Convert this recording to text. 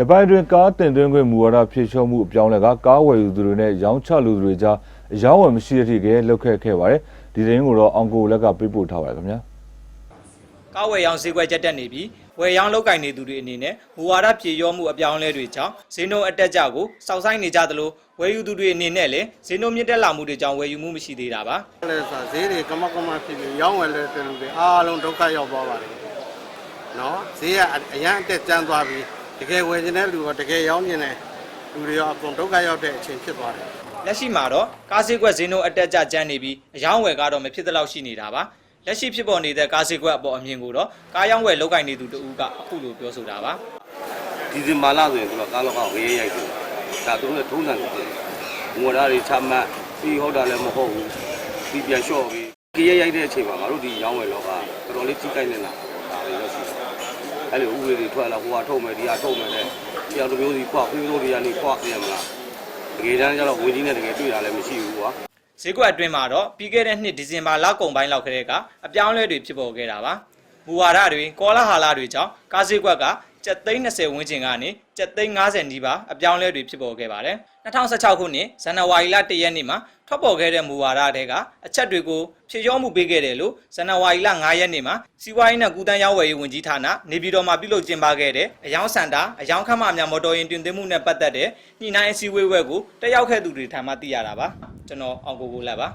ရပိုင်းတွင်ကားတင်သွင်းခွင့်မူဝါဒဖြည့်ချောမှုအပြောင်းအလဲကကားဝယ်ယူသူတွေနဲ့ရောင်းချလူသူတွေကြားအယောင်းဝယ်မရှိတဲ့အထိကလှုပ်ခက်ခဲ့ပါတယ်ဒီသတင်းကိုတော့အောင်ကိုလက်ကပေးပို့ထားပါတယ်ခင်ဗျာကားဝယ်ရောင်းဈေးကွက်ကျက်တက်နေပြီးဝယ်ရောင်းလောက်ကင်နေသူတွေအနေနဲ့မူဝါဒပြေရောမှုအပြောင်းအလဲတွေကြောင့်ဈေးနှုန်းအတက်ကြကိုစောင့်ဆိုင်နေကြသလိုဝယ်ယူသူတွေအနေနဲ့လည်းဈေးနှုန်းမြင့်တက်လာမှုတွေကြောင့်ဝယ်ယူမှုမရှိသေးတာပါလဲဆိုဈေးတွေကမကမဖြစ်ပြီးရောင်းဝယ်လဲတဲ့လူတွေအားလုံးဒုက္ခရောက်သွားပါတယ်နော်ဈေးကအရန်အတက်ကျန်းသွားပြီး တကယ်ဝယ်ခြင်းတဲ့လူကတကယ်ရောင်းခြင်းတဲ့လူတွေရောအကုန်ဒုက္ခရောက်တဲ့အချိန်ဖြစ်သွားတယ်လက်ရှိမှာတော့ကားဈေးကွက်ဈေးနှုန်းအတက်ကြကျန်းနေပြီးအယောင်းဝယ်ကတော့မဖြစ်သလောက်ရှိနေတာပါလက်ရှိဖြစ်ပေါ်နေတဲ့ကားဈေးကွက်အပေါ်အမြင်ကိုတော့ကားရောင်းဝယ်လောက်ကင်နေသူတဦးကအခုလိုပြောဆိုတာပါဒီဇင်ဘာလဆိုရင်သူကကားလောက်ကဝေးရိုက်တယ်ဒါသူတို့နဲ့ထုံးစံနေတယ်ငွေသားတွေချမှတ်ပြီးဟုတ်တာလည်းမဟုတ်ဘူးပြီးပြန်လျှော့ပြီးကြေးရိုက်တဲ့အချိန်မှာငါတို့ဒီရောင်းဝယ်လောကတော်တော်လေးကြီးကိုက်နေတာဒါလည်းရောက်ရှိတယ် အဲ့လိုဥပဒေတွေထွက်လာဟိုကထုတ်မယ်ဒီကထုတ်မယ်တဲ့တရားတို့မျိုးစီခွာခွေးတို့တွေကနေခွာပြရမလားတကယ်တမ်းကျတော့ဝင်ကြီးနဲ့တကယ်တွေ့တာလည်းမရှိဘူးကွာဈေးကွက်အတွင်းမှာတော့ပြီးခဲ့တဲ့နှစ်ဒီဇင်ဘာလကုန်ပိုင်းလောက်ကတည်းကအပြောင်းအလဲတွေဖြစ်ပေါ်ခဲ့တာပါမူဝါဒတွေကောလာဟာလာတွေကြောင့်ကားဈေးကွက်ကကျပ်သိန်း20ဝန်းကျင်ကနေကျပ်သိန်း90နီးပါးအပြောင်းအလဲတွေဖြစ်ပေါ်ခဲ့ပါတယ်2016ခုနှစ်ဇန်နဝါရီလ1ရက်နေ့မှာ ထွက်ပေါ်ခဲ့တဲ့မူဝါဒတွေကအချက်တွေကိုဖြည့်ကျော်မှုပေးခဲ့တယ်လို့ဇန်နဝါရီလ9ရက်နေ့မှာစီးပွားရေးနဲ့ကုသန်းရောင်းဝယ်ရေးဝန်ကြီးဌာနနေပြည်တော်မှာပြုလုပ်ကျင်းပခဲ့တဲ့အယောင်စန္ဒာအယောင်ခန့်မှများမော်တော်ယာဉ်တင်သွင်းမှုနဲ့ပတ်သက်တဲ့ညှိနှိုင်းအစည်းအဝေးဝဲကိုတက်ရောက်ခဲ့သူတွေထံမှသိရတာပါကျွန်တော်အောင်ကိုကိုလက်ပါ